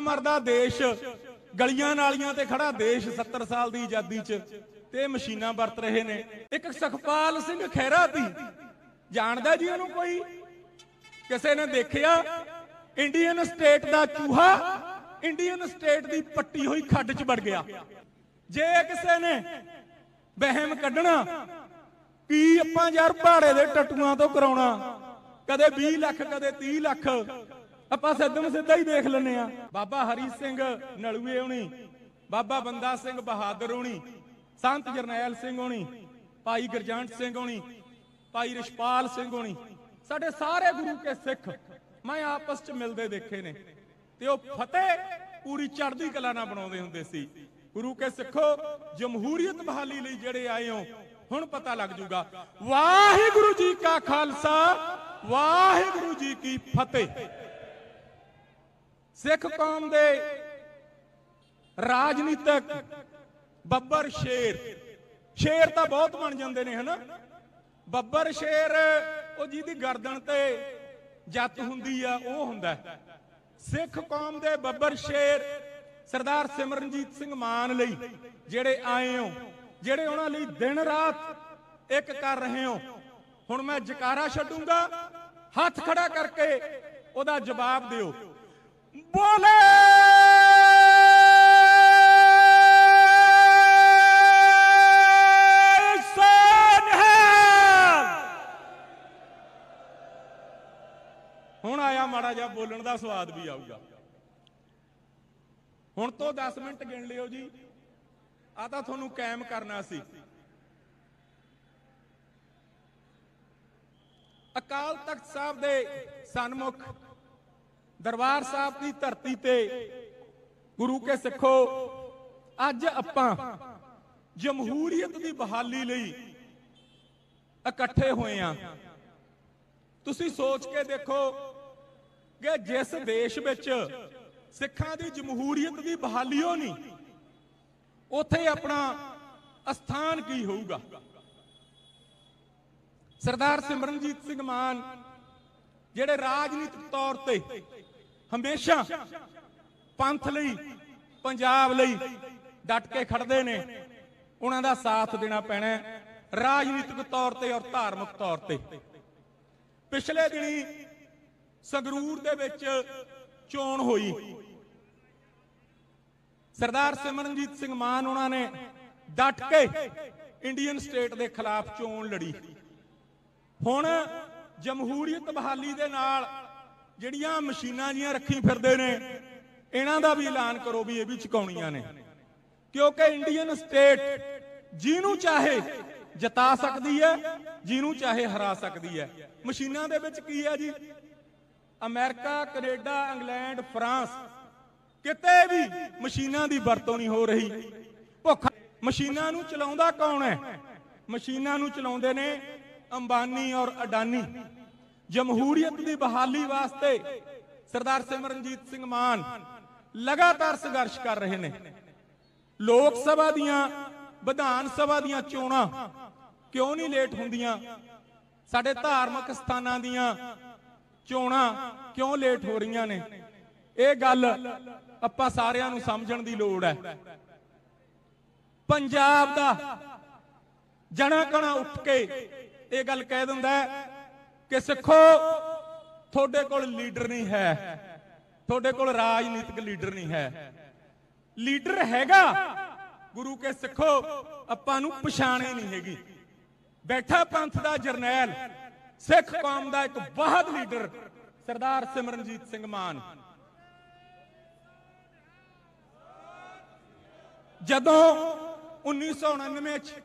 ਮਰਦਾ ਦੇਸ਼। ਗਲੀਆਂ ਨਾਲੀਆਂ ਤੇ ਖੜਾ ਦੇਸ਼ 70 ਸਾਲ ਦੀ ਆਜ਼ਾਦੀ 'ਚ। ਤੇ ਮਸ਼ੀਨਾਂ ਵਰਤ ਰਹੇ ਨੇ। ਇੱਕ ਸੁਖਪਾਲ ਸਿੰਘ ਖਹਿਰਾ ਦੀ। ਜਾਣਦਾ ਜੀ ਉਹਨੂੰ ਕੋਈ? ਕਿਸੇ ਨੇ ਦੇਖਿਆ? ਇੰਡੀਅਨ ਸਟੇਟ ਦਾ ਚੂਹਾ ਇੰਡੀਅਨ ਸਟੇਟ ਦੀ ਪੱਟੀ ਹੋਈ ਖੱਡ 'ਚ ਵੜ ਗਿਆ। ਜੇ ਕਿਸੇ ਨੇ ਵਹਿਮ ਕੱਢਣਾ, ਕੀ ਆਪਾਂ ਯਾਰ ਪਹਾੜੇ ਦੇ ਟਟੂਆਂ ਤੋਂ ਕਰਾਉਣਾ? ਕਦੇ 20 ਲੱਖ, ਕਦੇ 30 ਲੱਖ। ਆਪਾਂ ਸਿੱਧਮ ਸਿੱਧਾ ਹੀ ਦੇਖ ਲੈਨੇ ਆ ਬਾਬਾ ਹਰੀ ਸਿੰਘ ਨਲੂਏ ਹੋਣੀ, ਬਾਬਾ ਬੰਦਾ ਸਿੰਘ ਬਹਾਦਰ ਹੋਣੀ, ਸੰਤ ਜਰਨੈਲ ਸਿੰਘ ਹੋਣੀ, ਭਾਈ ਗੁਰਜੰਟ ਸਿੰਘ ਹੋਣੀ, ਭਾਈ ਰਿਸ਼ਪਾਲ ਸਿੰਘ ਹੋਣੀ, ਸਾਡੇ ਸਾਰੇ ਗੁਰੂ ਕੇ ਸਿੱਖ ਮੈਂ ਆਪਸ ਚ ਮਿਲਦੇ ਦੇਖੇ ਨੇ। ਤੇ ਉਹ ਫਤਿਹ ਪੂਰੀ ਚੜ੍ਹਦੀ ਕਲਾ ਨਾਲ ਬਣਾਉਂਦੇ ਹੁੰਦੇ ਸੀ। ਗੁਰੂ ਕੇ ਸਿੱਖੋ, ਜਮਹੂਰੀਅਤ ਬਹਾਲੀ ਲਈ ਜਿਹੜੇ ਆਏ ਹੋ, ਹੁਣ ਪਤਾ ਲੱਗ ਜੂਗਾ। ਵਾਹਿਗੁਰੂ ਜੀ ਕਾ ਖਾਲਸਾ, ਵਾਹਿਗੁਰੂ ਜੀ ਕੀ ਫਤਿਹ। ਸਿੱਖ ਕੌਮ ਦੇ ਰਾਜਨੀਤਿਕ ਬੱਬਰ ਸ਼ੇਰ। ਸ਼ੇਰ ਤਾਂ ਬਹੁਤ ਬਣ ਜਾਂਦੇ ਨੇ, ਹਨਾ? ਬੱਬਰ ਸ਼ੇਰ, ਉਹ ਜਿਹਦੀ ਗਰਦਨ ਤੇ ਜੱਤ ਹੁੰਦੀ ਆ, ਉਹ ਹੁੰਦਾ। ਸਿੱਖ ਕੌਮ ਦੇ ਬੱਬਰ ਸ਼ੇਰ ਸਰਦਾਰ ਸਿਮਰਨਜੀਤ ਸਿੰਘ ਮਾਨ ਲਈ ਜਿਹੜੇ ਆਏ ਹੋ, ਜਿਹੜੇ ਉਹਨਾਂ ਲਈ ਦਿਨ ਰਾਤ ਇੱਕ ਕਰ ਰਹੇ ਹੋ। ਹੁਣ ਮੈਂ ਜਕਾਰਾ ਛੱਡੂੰਗਾ, ਹੱਥ ਖੜਾ ਕਰਕੇ ਉਹਦਾ ਜਵਾਬ ਦਿਓ। ਬੋਲੇ ਹੁਣ ਆਇਆ ਮਾੜਾ ਜਿਹਾ ਬੋਲਣ ਦਾ ਸਵਾਦ ਵੀ ਆਊਗਾ। ਹੁਣ ਤੋਂ 10 ਮਿੰਟ ਗਿਣ ਲਿਓ ਜੀ। ਆ ਤਾਂ ਤੁਹਾਨੂੰ ਕਾਇਮ ਕਰਨਾ ਸੀ। ਅਕਾਲ ਤਖਤ ਸਾਹਿਬ ਦੇ ਸਨਮੁਖ ਦਰਬਾਰ ਸਾਹਿਬ ਦੀ ਧਰਤੀ ਤੇ ਗੁਰੂ ਕੇ ਸਿੱਖੋ, ਅੱਜ ਆਪਾਂ ਜਮਹੂਰੀਅਤ ਦੀ ਬਹਾਲੀ ਲਈ ਇਕੱਠੇ ਹੋਏ ਆ। ਤੁਸੀਂ ਸੋਚ ਕੇ ਦੇਖੋ ਕਿ ਜਿਸ ਦੇਸ਼ ਵਿੱਚ ਸਿੱਖਾਂ ਦੀ ਜਮਹੂਰੀਅਤ ਦੀ ਬਹਾਲੀ ਹੋ ਨਹੀਂ, ਉੱਥੇ ਆਪਣਾ ਅਸਥਾਨ ਕੀ ਹੋਊਗਾ? ਸਰਦਾਰ ਸਿਮਰਨਜੀਤ ਸਿੰਘ ਮਾਨ, ਜਿਹੜੇ ਰਾਜਨੀਤਿਕ ਤੌਰ ਤੇ ਹਮੇਸ਼ਾ ਪੰਥ ਲਈ, ਪੰਜਾਬ ਲਈ ਡਟ ਕੇ ਖੜਦੇ ਨੇ। ਉਹਨਾਂ ਦਾ ਸਾਥ ਦੇਣਾ ਪੈਣਾ ਰਾਜਨੀਤਿਕ ਤੌਰ ਤੇ ਔਰ ਧਾਰਮਿਕ ਤੌਰ ਤੇ। ਪਿਛਲੇ ਦਿਨੀ ਸੰਗਰੂਰ ਦੇ ਵਿੱਚ ਚੋਣ ਹੋਈ। ਸਰਦਾਰ ਸਿਮਰਨਜੀਤ ਸਿੰਘ ਮਾਨ ਉਹਨਾਂ ਨੇ ਡਟ ਕੇ ਇੰਡੀਅਨ ਸਟੇਟ ਦੇ ਖਿਲਾਫ ਚੋਣ ਲੜੀ। ਹੁਣ ਜਮਹੂਰੀਅਤ ਬਹਾਲੀ ਦੇ ਨਾਲ ਜਿਹੜੀਆਂ ਮਸ਼ੀਨਾਂ ਜੀਆਂ ਰੱਖੀ ਫਿਰਦੇ ਨੇ, ਇਹਨਾਂ ਦਾ ਵੀ ਐਲਾਨ ਕਰੋ ਵੀ ਇਹ ਵੀ ਚੁਕਾਉਣੀਆਂ ਨੇ। ਕਿਉਂਕਿ ਇੰਡੀਅਨ ਸਟੇਟ ਜਿਹਨੂੰ ਚਾਹੇ ਜਿਤਾ ਸਕਦੀ ਹੈ, ਜਿਹਨੂੰ ਚਾਹੇ ਹਰਾ ਸਕਦੀ ਹੈ। ਮਸ਼ੀਨਾਂ ਦੇ ਵਿੱਚ ਕੀ ਹੈ ਜੀ? ਅਮਰੀਕਾ, ਕੈਨੇਡਾ, ਇੰਗਲੈਂਡ, ਫਰਾਂਸ, ਕਿਤੇ ਵੀ ਮਸ਼ੀਨਾਂ ਦੀ ਵਰਤੋਂ ਨਹੀਂ ਹੋ ਰਹੀ। ਭੁੱਖ ਮਸ਼ੀਨਾਂ ਨੂੰ ਚਲਾਉਂਦਾ ਕੌਣ ਹੈ? ਮਸ਼ੀਨਾਂ ਨੂੰ ਚਲਾਉਂਦੇ ਨੇ ਅੰਬਾਨੀ ਔਰ ਅਡਾਨੀ। ਜਮਹੂਰੀਅਤ ਦੀ ਬਹਾਲੀ ਵਾਸਤੇ ਸਰਦਾਰ ਸਿਮਰਨਜੀਤ ਸਿੰਘ ਮਾਨ ਲਗਾਤਾਰ ਸੰਘਰਸ਼ ਕਰ ਰਹੇ ਨੇ। ਲੋਕ ਸਭਾ ਦੀਆਂ, ਵਿਧਾਨ ਸਭਾ ਦੀਆਂ ਚੋਣਾਂ ਕਿਉਂ ਨਹੀਂ ਲੇਟ ਹੁੰਦੀਆਂ? ਸਾਡੇ ਧਾਰਮਿਕ ਸਥਾਨਾਂ ਦੀਆਂ ਚੋਣਾਂ ਕਿਉਂ ਲੇਟ ਹੋ ਰਹੀਆਂ ਨੇ? ਇਹ ਗੱਲ ਆਪਾਂ ਸਾਰਿਆਂ ਨੂੰ ਸਮਝਣ ਦੀ ਲੋੜ ਹੈ। ਪੰਜਾਬ ਦਾ ਜਣਾ ਕਣਾ ਉੱਠ ਕੇ ਇਹ ਗੱਲ ਕਹਿ ਦਿੰਦਾ ਹੈ ਕਿ ਸਿੱਖੋ, ਤੁਹਾਡੇ ਕੋਲ ਲੀਡਰ ਨਹੀਂ ਹੈ। ਤੁਹਾਡੇ ਕੋਲ ਰਾਜਨੀਤਿਕ ਲੀਡਰ ਨਹੀਂ ਹੈ। ਲੀਡਰ ਹੈਗਾ, ਗੁਰੂ ਕੇ ਸਿੱਖੋ, ਆਪਾਂ ਨੂੰ ਪਛਾਣੇ ਨਹੀਂ ਹੈਗੀ। ਬੈਠਾ ਪੰਥ ਦਾ ਜਰਨੈਲ, ਸਿੱਖ ਕੌਮ ਦਾ ਇੱਕ ਬਾਹਦ ਲੀਡਰ, ਸਰਦਾਰ ਸਿਮਰਨਜੀਤ ਸਿੰਘ ਮਾਨ। ਜਦੋਂ 1999 ਚ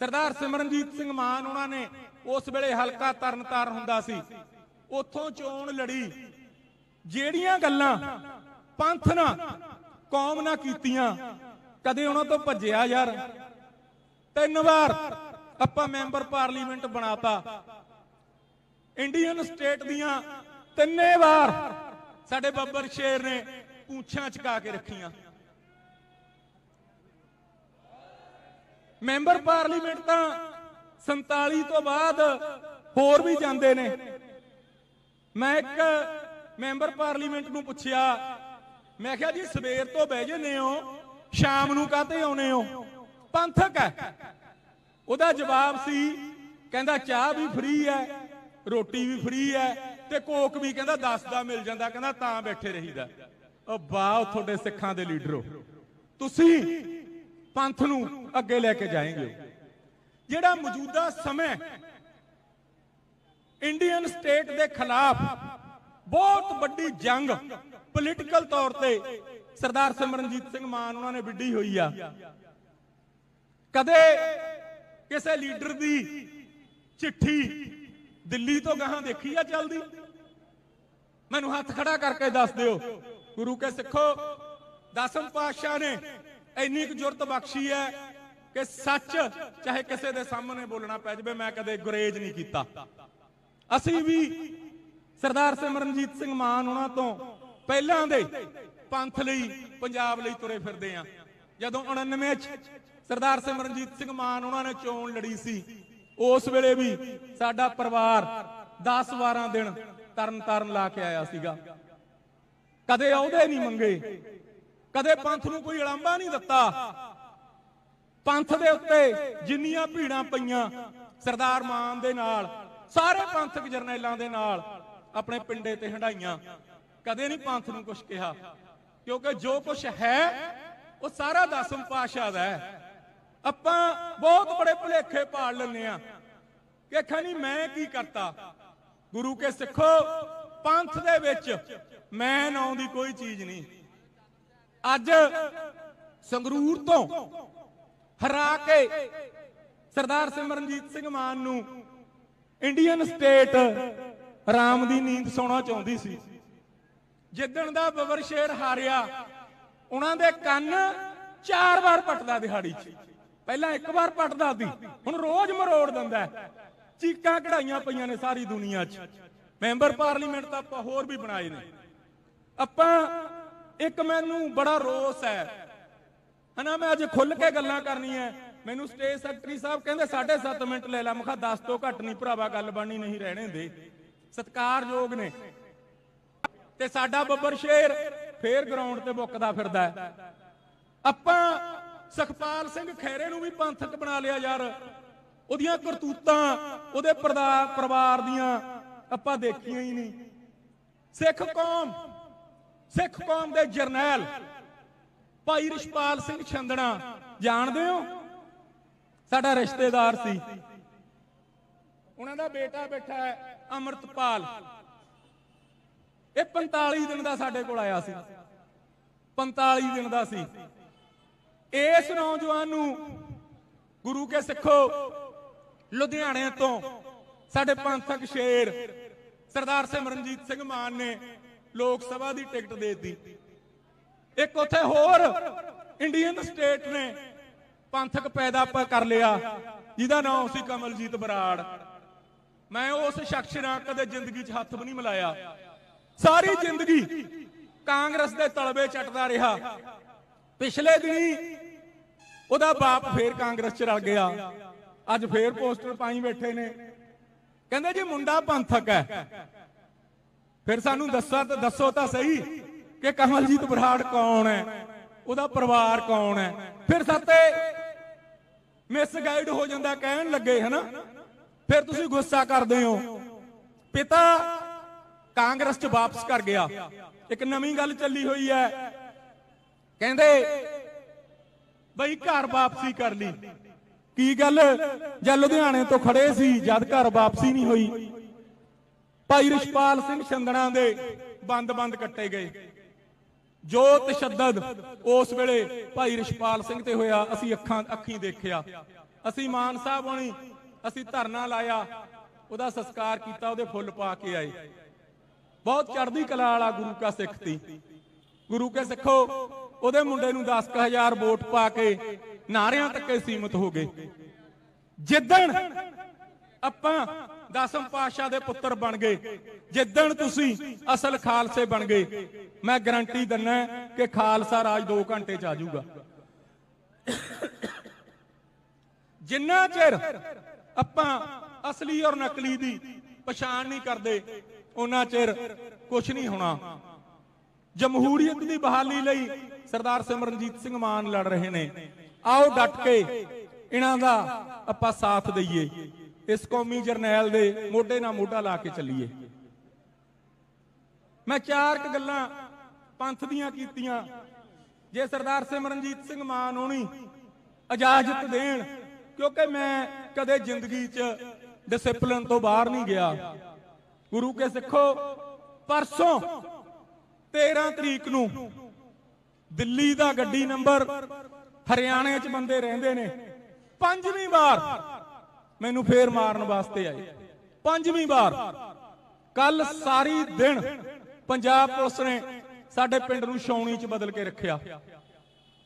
ਸਰਦਾਰ ਸਿਮਰਨਜੀਤ ਸਿੰਘ ਮਾਨ ਉਹਨਾਂ ਨੇ ਉਸ ਵੇਲੇ ਹਲਕਾ ਤਰਨਤਾਰਨ ਹੁੰਦਾ ਸੀ। ਉੱਥੋਂ ਚੋਣ ਲੜੀ। ਜਿਹੜੀਆਂ ਗੱਲਾਂ ਪੰਥ ਨਾ ਕੌਮ ਨਾ ਕੀਤੀਆਂ, ਕਦੇ ਉਹਨਾਂ ਤੋਂ ਭੱਜਿਆ ਯਾਰ। ਤਿੰਨ ਵਾਰ ਆਪਾਂ ਮੈਂਬਰ ਪਾਰਲੀਮੈਂਟ ਬਣਾਤਾ। ਇੰਡੀਅਨ ਸਟੇਟ ਦੀਆਂ ਤਿੰਨੇ ਵਾਰ ਸਾਡੇ ਬੱਬਰ ਸ਼ੇਰ ਨੇ ਪੂੰਛਾਂ ਚਕਾ ਕੇ ਰੱਖੀਆਂ। ਮੈਂਬਰ ਪਾਰਲੀਮੈਂਟ ਤਾਂ 47 ਤੋਂ ਬਾਅਦ ਹੋਰ ਵੀ ਜਾਂਦੇ ਨੇ। ਮੈਂ ਇੱਕ ਮੈਂਬਰ ਪਾਰਲੀਮੈਂਟ ਨੂੰ ਪੁੱਛਿਆ, ਮੈਂ ਕਿਹਾ ਜੀ ਸਵੇਰ ਤੋਂ ਬਹਿ ਜੰਨੇ ਹੋ, ਸ਼ਾਮ ਨੂੰ ਕਾਤੇ ਆਉਨੇ ਹੋ? ਪੰਥਕ ਹੈ। ਉਹਦਾ ਜਵਾਬ ਸੀ, ਕਹਿੰਦਾ ਚਾਹ ਵੀ ਫ੍ਰੀ ਹੈ, ਰੋਟੀ ਵੀ ਫ੍ਰੀ ਹੈ ਤੇ ਕੋਕ ਵੀ ਕਹਿੰਦਾ 10 ਦਾ ਮਿਲ ਜਾਂਦਾ, ਕਹਿੰਦਾ ਤਾਂ ਬੈਠੇ ਰਹੀਦਾ। ਉਹ ਵਾਹ ਤੁਹਾਡੇ ਸਿੱਖਾਂ ਦੇ ਲੀਡਰੋ ਤੁਸੀਂ ਪੰਥ ਨੂੰ ਅੱਗੇ ਲੈ ਕੇ ਜਾਏਂਗੇ। ਜਿਹੜਾ ਮੌਜੂਦਾ ਸਮਾਂ ਇੰਡੀਅਨ ਸਟੇਟ ਦੇ ਖਿਲਾਫ ਬਹੁਤ ਵੱਡੀ ਜੰਗ ਪੋਲੀਟੀਕਲ ਤੌਰ ਤੇ ਸਰਦਾਰ ਸਿਮਰਨਜੀਤ ਸਿੰਘ ਮਾਨ ਉਹਨਾਂ ਨੇ ਵਿੱਢੀ ਹੋਈ ਆ। ਕਦੇ ਕਿਸੇ ਲੀਡਰ ਦੀ ਚਿੱਠੀ ਦਿੱਲੀ ਤੋਂ ਗਾਹਾਂ ਦੇਖੀ ਆ ਚੱਲਦੀ? ਮੈਨੂੰ ਹੱਥ ਖੜਾ ਕਰਕੇ ਦੱਸ ਦਿਓ। ਗੁਰੂ ਕੇ ਸਿੱਖੋ, ਦਸਮ ਪਾਤਸ਼ਾਹ ਨੇ ਇੰਨੀ ਕੁ ਜੁਰਤ ਬਖਸ਼ੀ ਹੈ ਕਿ ਸੱਚ ਚਾਹੇ ਕਿਸੇ ਦੇ ਸਾਹਮਣੇ ਬੋਲਣਾ ਪੈ ਜਾਵੇ, ਮੈਂ ਕਦੇ ਗੁਰੇਜ ਨਹੀਂ ਕੀਤਾ। ਅਸੀਂ ਵੀ ਸਰਦਾਰ ਸਿਮਰਨਜੀਤ ਸਿੰਘ ਮਾਨ ਉਹਨਾਂ ਤੋਂ ਪਹਿਲਾਂ ਦੇ ਪੰਥ ਲਈ, ਪੰਜਾਬ ਲਈ ਤੁਰੇ ਫਿਰਦੇ ਆ। ਜਦੋਂ 99 ਚ ਸਰਦਾਰ ਸਿਮਰਨਜੀਤ ਸਿੰਘ ਮਾਨ ਉਹਨਾਂ ਨੇ ਚੋਣ ਲੜੀ ਸੀ, ਉਸ ਵੇਲੇ ਵੀ ਸਾਡਾ ਪਰਿਵਾਰ 10 12 ਦਿਨ ਤਰਨ ਤਾਰਨ ਲਾ ਕੇ ਆਇਆ ਸੀਗਾ। ਕਦੇ ਅਹੁਦੇ ਨਹੀਂ ਮੰਗੇ, ਕਦੇ ਪੰਥ ਨੂੰ ਕੋਈ ਇਲਾਂਬਾ ਨਹੀਂ ਦਿੱਤਾ ਪੰਥ ਦੇ ਉੱਤੇ ਜਿੰਨੀਆਂ ਭੀੜਾਂ ਪਈਆਂ ਸਰਦਾਰ ਮਾਨ ਦੇ ਨਾਲ, ਸਾਰੇ ਪੰਥਕ ਜਰਨੈਲਾਂ ਦੇ ਨਾਲ ਆਪਣੇ ਪਿੰਡੇ ਤੇ ਹੰਡਾਈਆਂ ਕਦੇ ਨਹੀਂ ਪੰਥ ਨੂੰ ਕੁਝ ਕਿਹਾ, ਕਿਉਂਕਿ ਜੋ ਕੁਝ ਹੈ, ਉਹ ਸਾਰਾ ਦਸਮ ਪਾਸ਼ਾ ਦਾ ਹੈ। ਆਪਾਂ ਬਹੁਤ ਬੜੇ ਭੁਲੇਖੇ ਪਾਲ ਲੈਂਦੇ ਆ ਕਿ ਖਾਨੀ ਮੈਂ ਕੀ ਕਰਤਾ? ਗੁਰੂ ਕੇ ਸਿੱਖੋ, ਪੰਥ ਦੇ ਵਿੱਚ ਮੈਂ ਨਾਉਂ ਦੀ ਕੋਈ ਚੀਜ਼ ਨਹੀਂ। ਅੱਜ ਸੰਗਰੂਰ ਤੋਂ ਹਰਾ ਕੇ ਸਰਦਾਰ ਸਿਮਰਨਜੀਤ ਸਿੰਘ ਮਾਨ ਨੂੰ ਇੰਡੀਅਨ ਸਟੇਟ ਰਾਮ ਦੀ ਨੀਂਦ ਸੌਣਾ ਚਾਹੁੰਦੀ ਸੀ। ਜਿੱਦਣ ਦਾ ਬਬਰ ਸ਼ੇਰ ਹਾਰਿਆ, ਉਹਨਾਂ ਦੇ ਕੰਨ ਚਾਰ ਵਾਰ ਪਟਦਾ ਦਿਹਾੜੀ 'ਚ। ਪਹਿਲਾਂ ਇੱਕ ਵਾਰ ਪਟਦਾ ਸੀ, ਹੁਣ ਰੋਜ਼ ਮਰੋੜ ਦਿੰਦਾ ਚੀਕਾਂ ਕਢਾਈਆਂ ਪਈਆਂ ਨੇ ਸਾਰੀ ਦੁਨੀਆ 'ਚ। ਮੈਂਬਰ ਪਾਰਲੀਮੈਂਟ ਤਾਂ ਆਪਾਂ ਹੋਰ ਵੀ ਬਣਾਏ ਨੇ। ਆਪਾਂ, ਇੱਕ ਮੈਨੂੰ ਬੜਾ ਰੋਸ ਹੈ ਹਨਾ, ਮੈਂ ਅੱਜ ਖੁੱਲ ਕੇ ਗੱਲਾਂ ਕਰਨੀਆਂ ਮੈਨੂੰ ਸਟੇਜ ਸੈਕਟਰੀ ਸਾਹਿਬ ਕਹਿੰਦੇ 7.5 ਮਿੰਟ ਲੈ ਲਾ। ਮੈਂ 10 ਤੋਂ ਘੱਟ ਨਹੀਂ ਭਰਾਵਾ, ਗੱਲ ਬਣਨੀ ਨਹੀਂ ਰਹਿਣੇ ਦੇ। ਸਤਿਕਾਰਯੋਗ ਨੇ। ਤੇ ਸਾਡਾ ਬੱਬਰ ਸ਼ੇਰ ਫੇਰ ਗਰਾਊਂਡ ਤੇ ਬੁੱਕਦਾ ਫਿਰਦਾ ਹੈ ਆਪਾਂ ਸੁਖਪਾਲ ਸਿੰਘ ਖੈਰੇ ਨੂੰ ਵੀ ਪੰਥਕ ਬਣਾ ਲਿਆ ਯਾਰ। ਉਹਦੀਆਂ ਕਰਤੂਤਾਂ, ਉਹਦੇ ਪਰਦਾ- ਪਰਿਵਾਰ ਦੀਆਂ ਆਪਾਂ ਦੇਖੀਆਂ ਹੀ ਨਹੀਂ। ਸਿੱਖ ਕੌਮ ਸਿੱਖ ਕੌਮ ਦੇ ਜਰਨੈਲ। ਭਾਈ ਰਿਸ਼ਪਾਲ ਸਿੰਘ ਛੰਦਣਾ, ਜਾਣਦੇ ਹੋ? ਸਾਡਾ ਰਿਸ਼ਤੇਦਾਰ ਸੀ। ਉਹਨਾਂ ਦਾ ਬੇਟਾ ਬੈਠਾ ਹੈ, ਅਮਰਤਪਾਲ। ਇਹ 45 ਦਿਨ ਦਾ ਸਾਡੇ ਕੋਲ ਆਇਆ ਸੀ। 45 ਦਿਨ ਦਾ ਸੀ। ਇਸ ਨੌਜਵਾਨ ਨੂੰ ਗੁਰੂ ਕੇ ਸਿੱਖੋ, ਲੁਧਿਆਣੇ ਤੋਂ ਸਾਡੇ ਪੰਥਕ ਸ਼ੇਰ ਸਰਦਾਰ ਸਿਮਰਨਜੀਤ ਸਿੰਘ ਮਾਨ ਨੇ ਲੋਕ ਸਭਾ ਦੀ ਟਿਕਟ ਦੇ ਦਿੱਤੀ। ਇੱਕ ਉੱਥੇ ਹੋਰ ਇੰਡੀਅਨ ਸਟੇਟ ਨੇ ਪੰਥਕ ਪੈਦਾ ਕਰ ਲਿਆ, ਜਿਹਦਾ ਨਾਮ ਸੀ ਕਮਲਜੀਤ ਬਰਾੜ। ਮੈਂ ਉਸ ਸ਼ਖਸ ਨਾਲ ਕਦੇ ਜ਼ਿੰਦਗੀ 'ਚ ਹੱਥ ਵੀ ਨਹੀਂ ਮਿਲਾਇਆ। ਸਾਰੀ ਜ਼ਿੰਦਗੀ ਕਾਂਗਰਸ ਦੇ ਤਲਵੇ ਚੱਟਦਾ ਰਿਹਾ। ਪਿਛਲੇ ਦਿਨੀ ਉਹਦਾ ਬਾਪ ਫੇਰ ਕਾਂਗਰਸ 'ਚ ਰਲ ਗਿਆ। ਅੱਜ ਫੇਰ ਪੋਸਟਰ ਪਾਈ ਬੈਠੇ ਨੇ। ਕਹਿੰਦੇ ਜੀ ਮੁੰਡਾ ਪੰਥਕ ਹੈ। ਫਿਰ ਸਾਨੂੰ ਦੱਸਾ ਤਾਂ ਦੱਸੋ ਤਾਂ ਸਹੀ। ਕਿ ਕਮਲਜੀਤ ਬਰਾੜ ਕੌਣ ਹੈ? ਉਹਦਾ ਪਰਿਵਾਰ ਕੌਣ ਹੈ? ਫਿਰ ਸਾਤੇ ਮਿਸ ਹੋ ਜਾਂਦਾ, ਕਹਿਣ ਲੱਗੇ, ਹਨਾ? ਫਿਰ ਤੁਸੀਂ ਗੁੱਸਾ ਕਰਦੇ ਹੋ। ਪਿਤਾ ਕਾਂਗਰਸ ਚ ਵਾਪਸ ਕਰ ਗਿਆ। ਇੱਕ ਨਵੀਂ ਗੱਲ ਚੱਲੀ ਹੋਈ ਹੈ। ਕਹਿੰਦੇ, ਬਈ ਘਰ ਵਾਪਸੀ ਕਰ ਲਈ। ਕੀ ਗੱਲ? ਜਦ ਲੁਧਿਆਣੇ ਤੋਂ ਖੜੇ ਸੀ, ਜਦ ਘਰ ਵਾਪਸੀ ਨਹੀਂ ਹੋਈ। ਭਾਈ ਰਿਸ਼ਪਾਲ ਸਿੰਘ ਛੰਦਣਾ ਦੇ ਬੰਦ-ਬੰਦ ਕੱਟੇ ਗਏ। ਜੋ ਤਸ਼ੱਦਦ ਉਸ ਵੇਲੇ ਭਾਈ ਰਿਸ਼ਪਾਲ ਸਿੰਘ ਤੇ ਹੋਇਆ, ਅਸੀਂ ਅੱਖਾਂ ਅੱਖੀਂ ਦੇਖਿਆ। ਅਸੀਂ ਮਾਨ ਸਾਹਿਬ ਹੋਣੀ, ਅਸੀਂ ਧਰਨਾ ਲਾਇਆ, ਉਹਦਾ ਸੰਸਕਾਰ ਕੀਤਾ, ਉਹਦੇ ਫੁੱਲ ਪਾ ਕੇ ਆਏ। ਬਹੁਤ ਚੜ੍ਹਦੀ ਕਲਾ ਵਾਲਾ ਗੁਰੂ ਕਾ ਸਿੱਖ ਤੀ ਗੁਰੂ ਕੇ ਸਿੱਖੋ, ਉਹਦੇ ਮੁੰਡੇ ਨੂੰ 10000 ਵੋਟ ਪਾ ਕੇ ਨਾਰਿਆਂ ਤੱਕ ਹੀ ਸੀਮਤ ਹੋ ਗਏ। ਜਿੱਦਣ ਆਪਾਂ ਦਸਮ ਪਾਤਸ਼ਾਹ ਦੇ ਪੁੱਤਰ ਬਣ ਗਏ। ਜਿੱਦਣ ਤੁਸੀਂ ਅਸਲ ਖਾਲਸੇ ਬਣ ਗਏ, ਮੈਂ ਗਾਰੰਟੀ ਦਿੰਨਾ ਕਿ ਖਾਲਸਾ ਰਾਜ 2 ਘੰਟੇ ਚ ਆ ਜਾਊਗਾ। ਜਿੰਨਾ ਚਿਰ ਆਪਾਂ ਅਸਲੀ ਔਰ ਨਕਲੀ ਦੀ ਪਛਾਣ ਨਹੀਂ ਕਰਦੇ ਉਹਨਾਂ ਚਿਰ ਕੁਝ ਨਹੀਂ ਹੋਣਾ। ਜਮਹੂਰੀਅਤ ਦੀ ਬਹਾਲੀ ਲਈ ਸਰਦਾਰ ਸਿਮਰਨਜੀਤ ਸਿੰਘ ਮਾਨ ਲੜ ਰਹੇ ਨੇ। ਆਓ ਡਟ ਕੇ ਇਹਨਾਂ ਦਾ ਆਪਾਂ ਸਾਥ ਦਈਏ। ਇਸ ਕੌਮੀ ਜਰਨੈਲ ਦੇ ਮੋਢੇ ਨਾਲ ਮੋਢਾ ਲਾ ਕੇ ਚੱਲੀਏ। ਮੈਂ ਚਾਰ ਕ ਗੱਲਾਂ ਪੰਥ ਦੀਆਂ ਕੀਤੀਆਂ। ਜੇ ਸਰਦਾਰ ਸਿਮਰਨਜੀਤ ਸਿੰਘ ਮਾਨ ਹੋਣੀ ਇਜਾਜ਼ਤ ਦੇਣ, ਕਿਉਂਕਿ ਮੈਂ ਕਦੇ ਜ਼ਿੰਦਗੀ 'ਚ ਡਿਸਪਲਿਨ ਤੋਂ ਬਾਹਰ ਨਹੀਂ ਗਿਆ। ਗੁਰੂ ਕੇ ਸਿੱਖੋ, ਪਰਸੋਂ 13 ਤਰੀਕ ਨੂੰ ਦਿੱਲੀ ਦਾ ਗੱਡੀ ਨੰਬਰ ਹਰਿਆਣੇ 'ਚ ਬੰਦੇ ਰਹਿੰਦੇ ਨੇ। ਪੰਜਵੀਂ ਵਾਰ ਮੈਨੂੰ ਫੇਰ ਮਾਰਨ ਵਾਸਤੇ ਆਏ। ਪੰਜਵੀਂ ਵਾਰ, ਕੱਲ ਸਾਰੀ ਦਿਨ ਪੰਜਾਬ ਪੁਲਿਸ ਨੇ ਸਾਡੇ ਪਿੰਡ ਨੂੰ ਛਾਉਣੀ 'ਚ ਬਦਲ ਕੇ ਰੱਖਿਆ।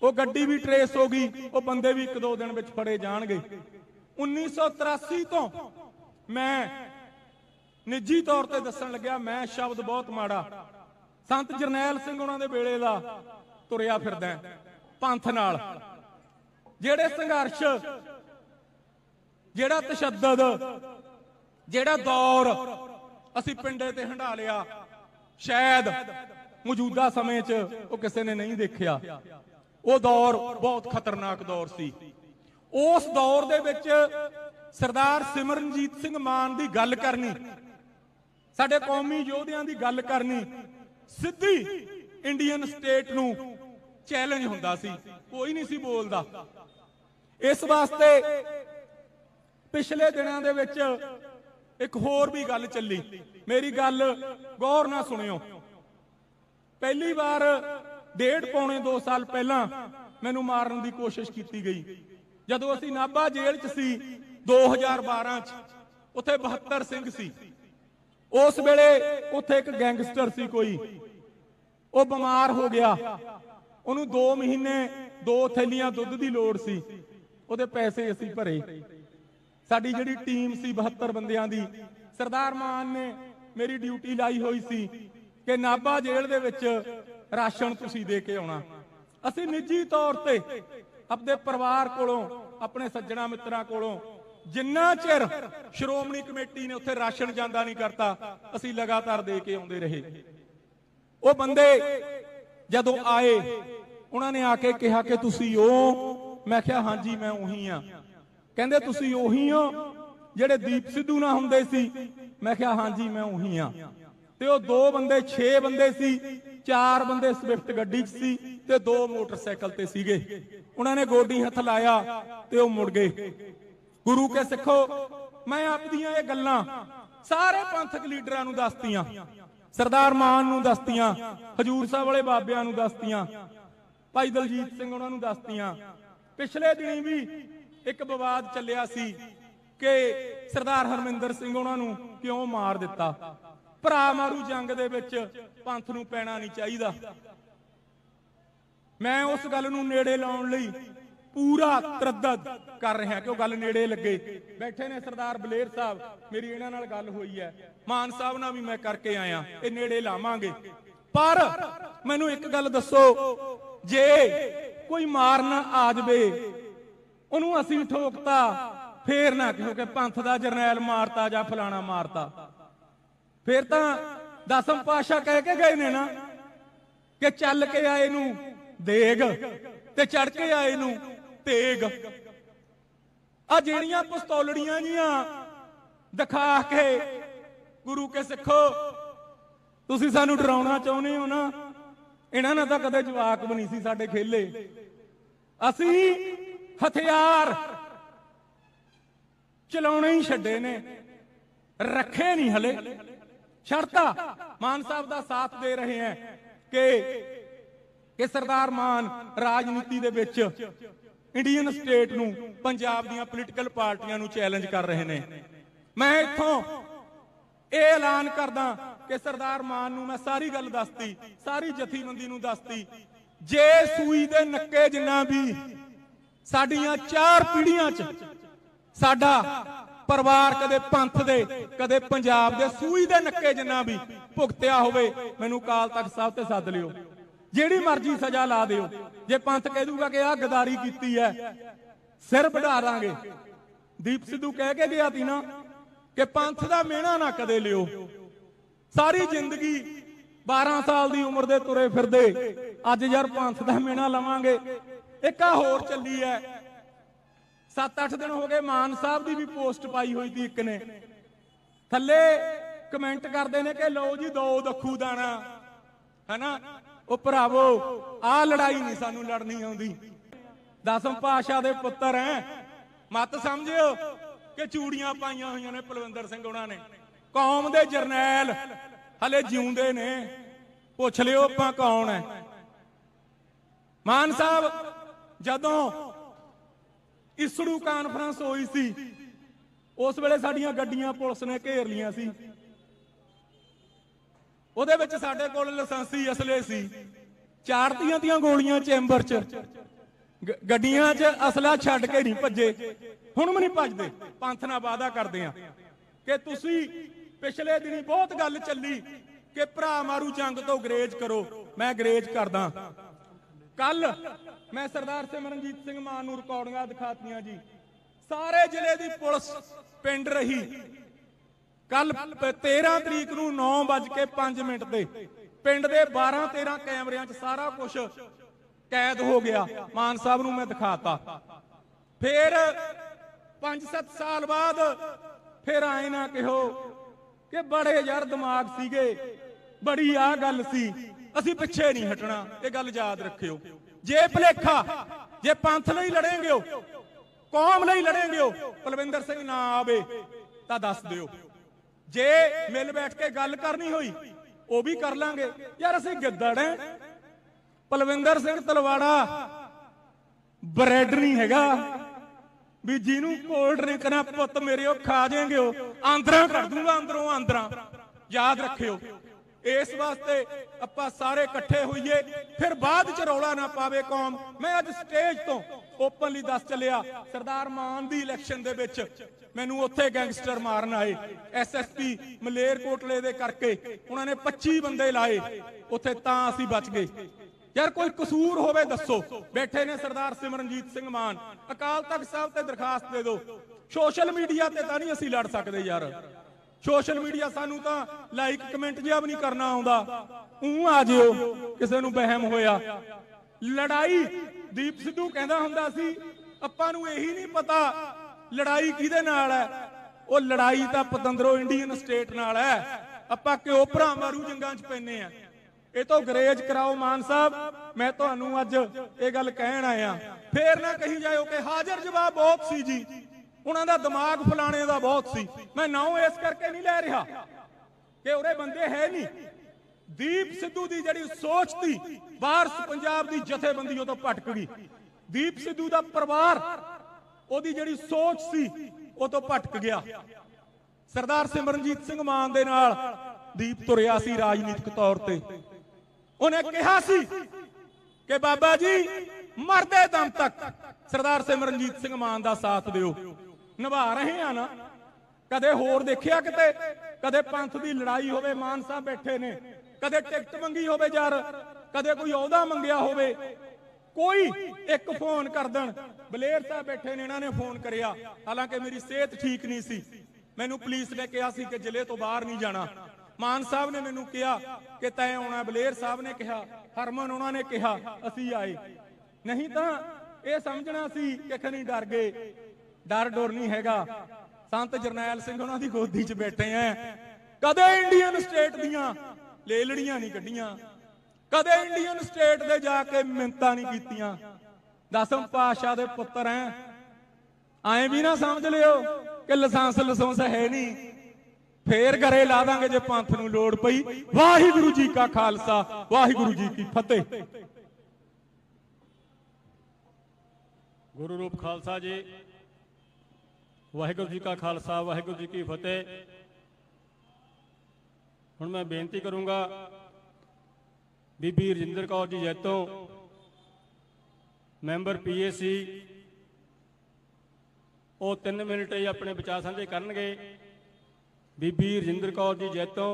ਉਹ ਗੱਡੀ ਵੀ ਟਰੇਸ ਹੋ ਗਈ, ਉਹ ਬੰਦੇ ਵੀ ਇੱਕ ਦੋ ਦਿਨ ਵਿੱਚ ਫੜੇ ਜਾਣਗੇ। 1983 ਤੋਂ ਮੈਂ ਨਿੱਜੀ ਤੌਰ ਤੇ ਦੱਸਣ ਲੱਗਿਆ, ਮੈਂ ਸ਼ਬਦ ਬਹੁਤ ਮਾੜਾ। ਸੰਤ ਜਰਨੈਲ ਸਿੰਘ ਉਹਨਾਂ ਦੇ ਵੇਲੇ ਦਾ ਤੁਰਿਆ ਫਿਰਦਾ ਪੰਥ ਨਾਲ। ਜਿਹੜੇ ਸੰਘਰਸ਼ ਜਿਹੜਾ ਤਸ਼ੱਦਦ, ਜਿਹੜਾ ਦੌਰ ਅਸੀਂ ਪਿੰਡੇ ਤੇ ਹੰਢਾ ਲਿਆ, ਸ਼ਾਇਦ ਮੌਜੂਦਾ ਸਮੇਂ 'ਚ ਉਹ ਕਿਸੇ ਨੇ ਨਹੀਂ ਦੇਖਿਆ। ਉਹ ਦੌਰ ਬਹੁਤ ਖਤਰਨਾਕ ਦੌਰ ਸੀ। ਉਸ ਦੌਰ ਦੇ ਵਿੱਚ ਸਰਦਾਰ ਸਿਮਰਨਜੀਤ ਸਿੰਘ ਮਾਨ ਦੀ ਗੱਲ ਕਰਨੀ, ਸਾਡੇ ਕੌਮੀ ਯੋਧਿਆਂ ਦੀ ਗੱਲ ਕਰਨੀ, ਸਿੱਧੀ ਇੰਡੀਅਨ ਸਟੇਟ ਨੂੰ ਚੈਲੰਜ ਹੁੰਦਾ ਸੀ। ਕੋਈ ਨਹੀਂ ਸੀ ਬੋਲਦਾ। ਇਸ ਵਾਸਤੇ ਪਿਛਲੇ ਦਿਨਾਂ ਦੇ ਵਿੱਚ ਇੱਕ ਹੋਰ ਵੀ ਗੱਲ ਚੱਲੀ। ਮੇਰੀ ਗੱਲ ਗੌਰ ਨਾਲ ਸੁਣਿਓ। ਪਹਿਲੀ ਵਾਰ ਡੇਢ ਪੌਣੇ 2 ਸਾਲ ਪਹਿਲਾਂ ਮੈਨੂੰ ਮਾਰਨ ਦੀ ਕੋਸ਼ਿਸ਼ ਕੀਤੀ ਗਈ। ਜਦੋਂ ਅਸੀਂ ਨਾਭਾ ਜੇਲ੍ਹ 'ਚ ਸੀ 2012 'ਚ, ਉੱਥੇ 72 ਸਿੰਘ ਸੀ। ਉਸ ਵੇਲੇ ਉੱਥੇ ਇੱਕ ਗੈਂਗਸਟਰ ਸੀ ਕੋਈ। ਉਹ ਬਿਮਾਰ ਹੋ ਗਿਆ। ਉਹਨੂੰ 2 ਮਹੀਨੇ ਦੋ ਥੈਲੀਆਂ ਦੁੱਧ ਦੀ ਲੋੜ ਸੀ। ਉਹਦੇ ਪੈਸੇ ਅਸੀਂ ਭਰੇ। ਸਾਡੀ ਜਿਹੜੀ ਟੀਮ ਸੀ 72 ਬੰਦਿਆਂ ਦੀ, ਸਰਦਾਰ ਮਾਨ ਨੇ ਮੇਰੀ ਡਿਊਟੀ ਲਾਈ ਹੋਈ ਸੀ ਕਿ ਨਾਭਾ ਜੇਲ੍ਹ ਦੇ ਵਿੱਚ ਰਾਸ਼ਨ ਤੁਸੀਂ ਦੇ ਕੇ ਆਉਣਾ। ਅਸੀਂ ਨਿੱਜੀ ਤੌਰ ਤੇ ਆਪਣੇ ਪਰਿਵਾਰ ਕੋਲੋਂ, ਆਪਣੇ ਸੱਜਣਾ ਮਿੱਤਰਾਂ ਕੋਲੋਂ ਜਿੰਨਾ ਚਿਰ ਸ਼੍ਰੋਮਣੀ ਕਮੇਟੀ ਨੇ ਉੱਥੇ ਰਾਸ਼ਨ ਜਾਂਦਾ ਨਹੀਂ ਕਰਤਾ, ਅਸੀਂ ਲਗਾਤਾਰ ਦੇ ਕੇ ਆਉਂਦੇ ਰਹੇ। ਉਹ ਬੰਦੇ ਜਦੋਂ ਆਏ, ਉਹਨਾਂ ਨੇ ਆ ਕੇ ਕਿਹਾ ਕਿ ਤੁਸੀਂ ਉਹ, ਮੈਂ ਕਿਹਾ, ਹਾਂਜੀ, ਮੈਂ ਉਹੀ ਆ ਕਹਿੰਦੇ ਤੁਸੀਂ ਉਹੀ ਹੋ ਜਿਹੜੇ ਦੀਪ ਸਿੱਧੂ ਨਾਲ ਹੁੰਦੇ ਸੀ। ਮੈਂ ਕਿਹਾ, ਹਾਂਜੀ, ਮੈਂ ਉਹੀ ਆ ਤੇ ਉਹ ਦੋ ਬੰਦੇ 6 ਬੰਦੇ ਸੀ, ਚਾਰ ਬੰਦੇ ਸਵਿਫਟ ਗੱਡੀ 'ਚ ਸੀ ਤੇ ਦੋ ਮੋਟਰਸਾਈਕਲ ਤੇ ਸੀਗੇ। ਉਹਨਾਂ ਨੇ ਗੋਡੀ ਹੱਥ ਲਾਇਆ ਤੇ ਉਹ ਮੁੜ ਗਏ। ਗੁਰੂ ਕੇ ਸਿੱਖੋ, ਮੈਂ ਆਪਦੀਆਂ ਇਹ ਗੱਲਾਂ ਸਾਰੇ ਪੰਥਕ ਲੀਡਰਾਂ ਨੂੰ ਦੱਸਤੀਆਂ, ਸਰਦਾਰ ਮਾਨ ਨੂੰ ਦੱਸਤੀਆਂ, ਹਜੂਰ ਸਾਹਿਬ ਵਾਲੇ ਬਾਬਿਆਂ ਨੂੰ ਦੱਸਤੀਆਂ, ਭਾਈ ਦਲਜੀਤ ਸਿੰਘ ਉਹਨਾਂ ਨੂੰ ਦੱਸਤੀਆਂ। ਪਿਛਲੇ ਦਿਨੀ ਵੀ ਇੱਕ ਵਿਵਾਦ ਚੱਲਿਆ ਸੀ ਕਿ ਸਰਦਾਰ ਹਰਮਿੰਦਰ ਸਿੰਘ ਉਹਨਾਂ ਨੂੰ ਕਿਉਂ ਮਾਰ ਦਿੱਤਾ? ਭਰਾ ਮਾਰੂ ਜੰਗ ਦੇ ਵਿੱਚ ਪੰਥ ਨੂੰ ਪੈਣਾ ਨਹੀਂ ਚਾਹੀਦਾ। ਮੈਂ ਉਸ ਗੱਲ ਨੂੰ ਨੇੜੇ ਲਾਉਣ ਲਈ ਪੂਰਾ ਤਰਦਦ ਕਰ ਰਿਹਾ ਕਿ ਉਹ ਗੱਲ ਨੇੜੇ ਲੱਗੇ। ਬੈਠੇ ਨੇ ਸਰਦਾਰ ਬਲੇਰ ਸਾਹਿਬ, ਮੇਰੀ ਇਹਨਾਂ ਨਾਲ ਗੱਲ ਹੋਈ ਹੈ। ਮਾਨ ਸਾਹਿਬ ਨਾਲ ਵੀ ਮੈਂ ਕਰਕੇ ਆਇਆ, ਇਹ ਨੇੜੇ ਲਾਵਾਂਗੇ। ਪਰ ਮੈਨੂੰ ਇੱਕ ਗੱਲ ਦੱਸੋ, ਜੇ ਕੋਈ ਮਾਰਨ ਆ ਜਵੇ ਉਹਨੂੰ ਅਸੀਂ ਠੋਕਤਾ। ਫੇਰ ਨਾ ਕਹੋ ਕਿ ਪੰਥ ਦਾ ਜਰਨੈਲ ਮਾਰਤਾ ਜਾਂ ਫਲਾਣਾ ਮਾਰਤਾ। ਫੇਰ ਤਾਂ ਦਸਮ ਪਾਸ਼ਾ ਕਹਿ ਕੇ ਗਏ ਨੇ ਨਾ ਕਿ ਚੱਲ ਕੇ ਆਏ ਨੂੰ ਦੇਗ ਤੇ ਚੜ ਕੇ ਆਏ ਨੂੰ ਤੇਗ। ਆ ਜਿਹੜੀਆਂ ਪਿਸਤੌਲੜੀਆਂ ਜੀਆਂ ਦਿਖਾ ਕੇ ਗੁਰੂ ਕੇ ਸਿੱਖੋ, ਤੁਸੀਂ ਸਾਨੂੰ ਡਰਾਉਣਾ ਚਾਹੁੰਦੇ ਹੋ ਨਾ? ਇਹਨਾਂ ਨਾਲ ਤਾਂ ਕਦੇ ਜਵਾਕ ਵੀ ਨਹੀਂ ਸੀ ਸਾਡੇ ਖੇਲੇ। ਅਸੀਂ ਹਥਿਆਰ ਚਲਾਉਣੇ ਹੀ ਛੱਡੇ ਨੇ। ਰੱਖੇ ਨਹੀਂ ਹਲੇ। ਛੜਤਾ ਮਾਨ ਸਾਹਿਬ ਦਾ ਸਾਥ ਦੇ ਰਹੇ ਹੈ ਕਿ ਕਿ ਸਰਦਾਰ ਮਾਨ ਰਾਜਨੀਤੀ ਦੇ ਵਿੱਚ ਇੰਡੀਅਨ ਸਟੇਟ ਨੂੰ ਪੰਜਾਬ ਦੀਆਂ ਪੋਲੀਟੀਕਲ ਪਾਰਟੀਆਂ ਨੂੰ ਚੈਲੰਜ ਕਰ ਰਹੇ ਨੇ। ਮੈਂ ਇੱਥੋਂ ਇਹ ਐਲਾਨ ਕਰਦਾ ਕਿ ਸਰਦਾਰ ਮਾਨ ਨੂੰ ਮੈਂ ਸਾਰੀ ਗੱਲ ਦੱਸਤੀ, ਸਾਰੀ ਜਥੇਬੰਦੀ ਨੂੰ ਦੱਸਤੀ। ਜੇ ਸੂਈ ਦੇ ਨੱਕੇ ਜਿੰਨਾ ਵੀ ਸਾਡੀਆਂ ਚਾਰ ਪੀੜ੍ਹੀਆਂ 'ਚ ਸਾਡਾ ਪਰਿਵਾਰ ਕਦੇ ਪੰਥ ਦੇ, ਕਦੇ ਪੰਜਾਬ ਦੇ ਸੂਈ ਦੇ ਨੱਕੇ ਜਿੰਨਾ ਵੀ ਭੁਗਤਿਆ ਹੋਵੇ, ਮੈਨੂੰ ਕਾਲ ਤਖਤ ਸਾਹਿਬ ਤੇ ਸੱਦ ਲਿਓ। ਜਿਹੜੀ ਮਰਜ਼ੀ ਸਜ਼ਾ ਲਾ ਦਿਓ। ਜੇ ਪੰਥ ਕਹਿ ਦੂਗਾ ਕਿ ਆਹ ਗਦਾਰੀ ਕੀਤੀ ਹੈ, ਸਿਰ ਵਢਾ ਦਾਂਗੇ। ਦੀਪ ਸਿੱਧੂ ਕਹਿ ਕੇ ਗਿਆ ਸੀ ਨਾ ਕਿ ਪੰਥ ਦਾ ਮਿਹਣਾ ਨਾ ਕਦੇ ਲਿਓ। ਸਾਰੀ ਜ਼ਿੰਦਗੀ 12 ਸਾਲ ਦੀ ਉਮਰ ਦੇ ਤੁਰੇ ਫਿਰਦੇ, ਅੱਜ ਯਾਰ ਪੰਥ ਦਾ ਮੇਣਾ ਲਵਾਂਗੇ। ਇੱਕ ਆ ਹੋਰ ਚੱਲੀ ਐ। 7-8 ਦਿਨ ਹੋ ਗਏ ਮਾਨ ਸਾਹਿਬ ਦੀ ਵੀ ਪੋਸਟ ਪਾਈ ਹੋਈ ਸੀ ਇੱਕ ਨੇ। ਥੱਲੇ ਕਮੈਂਟ ਕਰਦੇ ਨੇ ਕਿ ਲਓ ਜੀ ਦੋ ਦੱਖੂ ਦਾਣਾ। ਹੈਨਾ? ਉਹ ਭਰਾਵੋ ਆ ਲੜਾਈ ਨਹੀਂ ਸਾਨੂੰ ਲੜਨੀ ਆਉਂਦੀ। ਦਸਮ ਪਾਸ਼ਾ ਦੇ ਪੁੱਤਰ ਐ। ਮਤ ਸਮਝਿਓ ਕਿ ਚੂੜੀਆਂ ਪਾਈਆਂ ਹੋਈਆਂ ਨੇ ਪਲਵਿੰਦਰ ਸਿੰਘ ਉਹਨਾਂ ਨੇ। ਕੌਮ ਦੇ ਜਰਨੈਲ ਹਲੇ ਜਿਉਂਦੇ ਨੇ। ਪੁੱਛ ਲਿਓ ਆਪਾਂ ਕੌਣ ਹੈ ਮਾਨ ਸਾਹਿਬ ਜਦੋਂ ਇਸੜੂ ਕਾਨਫਰੰਸ ਹੋਈ ਸੀ, ਉਸ ਵੇਲੇ ਸਾਡੀਆਂ ਗੱਡੀਆਂ ਪੁਲਿਸ ਨੇ ਘੇਰ ਲੀਆਂ ਸੀ। ਉਹਦੇ ਵਿੱਚ ਸਾਡੇ ਕੋਲ ਲਾਇਸੈਂਸੀ ਅਸਲੇ ਸੀ। ਚਾਰਤੀਆਂ ਦੀਆਂ ਗੋਲੀਆਂ ਚੈਂਬਰ 'ਚ ਗੱਡੀਆਂ 'ਚ ਅਸਲਾ ਛੱਡ ਕੇ ਨਹੀਂ ਭੱਜੇ। ਹੁਣ ਵੀ ਨਹੀਂ ਭੱਜਦੇ। ਪੰਥ ਨਾਲ ਵਾਅਦਾ ਕਰਦੇ ਆ ਕਿ ਤੁਸੀਂ ਪਿਛਲੇ ਦਿਨੀ ਬਹੁਤ ਗੱਲ ਚੱਲੀ ਕਿ ਭਰਾ ਮਾਰੂ ਜੰਗ ਤੋਂ ਗਰੇਜ ਕਰੋ। ਮੈਂ ਗਰੇਜ ਕਰਦਾ। ਕੱਲ ਮੈਂ ਸਰਦਾਰ ਸਿਮਰਨਜੀਤ ਸਿੰਘ ਮਾਨ ਨੂੰ ਰਿਕਾਰਡਿੰਗਾਂ ਦਿਖਾਤੀਆਂ ਜੀ। ਸਾਰੇ ਜ਼ਿਲ੍ਹੇ ਦੀ ਪੁਲਿਸ ਪਿੰਡ ਰਹੀ। ਕੱਲ 13 ਤਰੀਕ ਨੂੰ 9:05 ਮਿੰਟ ਤੇ ਪਿੰਡ ਦੇ 12 13 ਕੈਮਰਿਆਂ 'ਚ ਸਾਰਾ ਕੁਝ ਕੈਦ ਹੋ ਗਿਆ। ਮਾਨ ਸਾਹਿਬ ਨੂੰ ਮੈਂ ਦਿਖਾਤਾ। ਫਿਰ 5-7 ਸਾਲ ਬਾਅਦ ਫਿਰ ਆਏ ਨਾ ਕਿਹੋ ਕਿ ਬੜੇ ਯਾਰ ਦਿਮਾਗ ਸੀਗੇ। ਬੜੀ ਆ ਗੱਲ ਸੀ ਅਸੀਂ ਪਿੱਛੇ ਨਹੀਂ ਹਟਣਾ। ਇਹ ਗੱਲ ਯਾਦ ਰੱਖਿਓ। ਜੇ ਭਲੇਖਾ, ਜੇ ਪੰਥ ਲਈ ਲੜेंगे ਹੋ ਕੌਮ ਲਈ ਲੜेंगे ਹੋ ਕੁਲਵਿੰਦਰ ਸਿੰਘ ਨਾ ਆਵੇ ਤਾਂ ਦੱਸ ਦਿਓ। ਜੇ ਮਿਲ ਬੈਠ ਕੇ ਗੱਲ ਕਰਨੀ ਹੋਈ, ਉਹ ਵੀ ਕਰ ਲਾਂਗੇ। ਯਾਰ ਅਸੀਂ ਗਿੱਦੜ ਐ ਪਲਵਿੰਦਰ ਸਿੰਘ ਤਲਵਾੜਾ ਬ੍ਰੈਡ ਨਹੀਂ ਹੈਗਾ। ਵੀ ਜਿਹਨੂੰ ਕੋਲਡ ਡਰਿੰਕ ਨਾ ਪੁੱਤ ਮੇਰੇ ਉਹ ਖਾ ਜਾਏਂਗੇ ਉਹ। ਆਂਦਰਾਂ ਕਰ ਦੂੰਗਾ ਅੰਦਰੋਂ ਆਂਦਰਾਂ। ਯਾਦ ਰੱਖਿਓ। ਇਸ ਵਾਸਤੇ ਆਪਾਂ ਸਾਰੇ ਇਕੱਠੇ ਹੋਈਏ। ਫਿਰ ਬਾਅਦ ਚ ਰੌਲਾ ਨਾ ਪਾਵੇ ਕੌਮ। ਮੈਂ ਅੱਜ ਸਟੇਜ ਤੋਂ ਓਪਨਲੀ ਦੱਸ ਚੱਲਿਆ, ਸਰਦਾਰ ਮਾਨ ਦੀ ਇਲੈਕਸ਼ਨ ਦੇ ਵਿੱਚ ਮੈਨੂੰ ਉੱਥੇ ਗੈਂਗਸਟਰ ਮਾਰਨ ਆਏ। ਐਸਐਸਪੀ ਮਲੇਰਕੋਟਲੇ ਦੇ ਕਰਕੇ ਉਹਨਾਂ ਨੇ 25 ਬੰਦੇ ਲਾਏ। ਉੱਥੇ ਤਾਂ ਅਸੀਂ ਬਚ ਗਏ। ਯਾਰ ਕੋਈ ਕਸੂਰ ਹੋਵੇ ਦੱਸੋ। ਬੈਠੇ ਨੇ ਸਰਦਾਰ ਸਿਮਰਨਜੀਤ ਸਿੰਘ ਮਾਨ। ਅਕਾਲ ਤਖਤ ਸਾਹਿਬ ਤੇ ਦਰਖਾਸਤ ਦੇ ਦਿਓ। ਸੋਸ਼ਲ ਮੀਡੀਆ ਤੇ ਤਾਂ ਨਹੀਂ ਅਸੀਂ ਲੜ ਸਕਦੇ ਯਾਰ। ਸੋਸ਼ਲ ਮੀਡੀਆ ਸਾਨੂੰ ਤਾਂ ਲਾਈਕ ਕਮੈਂਟ ਜਿਹਾ ਵੀ ਨਹੀਂ ਕਰਨਾ ਆਉਂਦਾ। ਉਹ ਆ ਜਿਓ, ਕਿਸੇ ਨੂੰ ਵਹਿਮ ਹੋਇਆ। ਲੜਾਈ, ਦੀਪ ਸਿੱਧੂ ਕਹਿੰਦਾ ਹੁੰਦਾ ਸੀ, ਆਪਾਂ ਨੂੰ ਇਹੀ ਨਹੀਂ ਪਤਾ ਲੜਾਈ ਕਿਹਦੇ ਨਾਲ ਹੈ। ਉਹ ਲੜਾਈ ਤਾਂ ਪਤੰਦਰੋ ਇੰਡੀਅਨ ਸਟੇਟ ਨਾਲ ਹੈ। ਆਪਾਂ ਕਿਉਂ ਭਰਾ ਮਾਰੂ ਜੰਗਾਂ 'ਚ ਪੈਨੇ ਆ? ਇਹ ਤੋਂ ਗਰੇਜ ਕਰਾਓ ਮਾਨ ਸਾਹਿਬ। ਮੈਂ ਤੁਹਾਨੂੰ ਅੱਜ ਇਹ ਗੱਲ ਕਹਿਣ ਆਇਆ। ਫੇਰ ਨਾ ਕਹੀ ਜਾਇਓ ਕਿ ਹਾਜ਼ਰ ਜਵਾਬ ਬਹੁਤ ਸੀ ਜੀ। ਉਹਨਾਂ ਦਾ ਦਿਮਾਗ ਫਲਾਣੇ ਦਾ ਬਹੁਤ ਸੀ। ਮੈਂ ਨਾਉ ਇਸ ਕਰਕੇ ਨਹੀਂ ਲੈ ਰਿਹਾ ਕਿ ਉਹਰੇ ਬੰਦੇ ਹੈ ਨਹੀਂ। ਦੀਪ ਸਿੱਧੂ ਦੀ ਜਿਹੜੀ ਸੋਚ ਸੀ, ਵਾਰਸ ਪੰਜਾਬ ਦੀ ਜਥੇਬੰਦੀ ਉਹ ਤੋਂ ਭਟਕ ਗਈ। ਦੀਪ ਸਿੱਧੂ ਦਾ ਪਰਿਵਾਰ, ਉਹਦੀ ਜਿਹੜੀ ਸੋਚ ਸੀ ਉਹ ਤੋਂ ਭਟਕ ਗਿਆ। ਸਰਦਾਰ ਸਿਮਰਨਜੀਤ ਸਿੰਘ ਮਾਨ ਦੇ ਨਾਲ ਦੀਪ ਤੁਰਿਆ ਸੀ ਰਾਜਨੀਤਿਕ ਤੌਰ ਤੇ। ਉਹਨੇ ਕਿਹਾ ਸੀ ਕਿ ਬਾਬਾ ਜੀ, ਮਰਦੇ ਦਮ ਤੱਕ ਸਰਦਾਰ ਸਿਮਰਨਜੀਤ ਸਿੰਘ ਮਾਨ ਦਾ ਸਾਥ ਦਿਓ। ਨਿਭਾ ਰਹੇ ਆ ਨਾ। ਕਦੇ ਹੋਰ ਦੇਖਿਆ ਕਿਤੇ? ਕਦੇ ਪੰਥ ਦੀ ਲੜਾਈ ਹੋਵੇ ਮਾਨ ਸਾਹਿਬ ਬੈਠੇ ਨੇ। ਕਦੇ ਟਿਕਟ ਮੰਗੀ ਹੋਵੇ ਯਾਰ। ਕਦੇ ਕੋਈ ਅਹੁਦਾ ਮੰਗਿਆ ਹੋਵੇ। ਕੋਈ ਇੱਕ ਫੋਨ ਕਰ ਦੇਣ। ਬਲੇਰ ਸਾਹਿਬ ਬੈਠੇ ਨੇ, ਇਹਨਾਂ ਨੇ ਫੋਨ ਕਰਿਆ। ਹਾਲਾਂਕਿ ਮੇਰੀ ਸਿਹਤ ਠੀਕ ਨਹੀਂ ਸੀ। ਮੈਨੂੰ ਪੁਲਿਸ ਨੇ ਕਿਹਾ ਸੀ ਕਿ ਜ਼ਿਲ੍ਹੇ ਤੋਂ ਬਾਹਰ ਨਹੀਂ ਜਾਣਾ। ਮਾਨ ਸਾਹਿਬ ਨੇ ਮੈਨੂੰ ਕਿਹਾ ਕਿ ਤੈਂ ਆਉਣਾ। ਬਲੇਰ ਸਾਹਿਬ ਨੇ ਕਿਹਾ। ਹਰਮਨ ਉਹਨਾਂ ਨੇ ਕਿਹਾ, ਅਸੀਂ ਆਏ। ਨਹੀਂ ਤਾਂ ਇਹ ਸਮਝਣਾ ਸੀ ਕਿ ਖਣੀ ਡਰ ਗਏ। ਡਰ ਡੋਰ ਨਹੀਂ ਹੈਗਾ। ਸੰਤ ਜਰਨੈਲ ਸਿੰਘ ਉਹਨਾਂ ਦੀ ਗੋਦੀ 'ਚ ਬੈਠੇ ਐ। ਕਦੇ ਇੰਡੀਅਨ ਸਟੇਟ ਦੀਆਂ ਲੇਲੜੀਆਂ ਨਹੀਂ ਕੱਢੀਆਂ। ਕਦੇ ਇੰਡੀਅਨ ਸਟੇਟ ਦੇ ਜਾ ਕੇ ਮਿੰਤਾਂ ਨਹੀਂ ਕੀਤੀਆਂ। ਦਸਮ ਪਾਤਸ਼ਾਹ ਦੇ ਪੁੱਤਰ ਐ। ਐਂ ਵੀ ਨਾ ਸਮਝ ਲਿਓ ਕਿ ਲਾਇਸੈਂਸ ਲਾਇਸੈਂਸ ਹੈ ਨਹੀਂ। ਫੇਰ ਘਰੇ ਲਾ ਦਾਂਗੇ ਜੇ ਪੰਥ ਨੂੰ ਲੋੜ ਪਈ। ਵਾਹਿਗੁਰੂ ਜੀ ਕਾ ਖਾਲਸਾ, ਵਾਹਿਗੁਰੂ ਜੀ ਕੀ ਫਤਿਹ। ਗੁਰੂ ਰੂਪ ਖਾਲਸਾ ਜੀ ਵਾਹਿਗੁਰੂ ਜੀ ਕਾ ਖਾਲਸਾ, ਵਾਹਿਗੁਰੂ ਜੀ ਕੀ ਫਤਿਹ। ਹੁਣ ਮੈਂ ਬੇਨਤੀ ਕਰੂੰਗਾ ਬੀਬੀ ਰਜਿੰਦਰ ਕੌਰ ਜੀ ਜੈਤੋਂ, ਮੈਂਬਰ ਪੀਏਸੀ, ਉਹ 3 ਮਿੰਟ ਹੀ ਆਪਣੇ ਵਿਚਾਰ ਸਾਂਝੇ ਕਰਨਗੇ। ਬੀਬੀ ਰਜਿੰਦਰ ਕੌਰ ਜੀ ਜੈਤੋਂ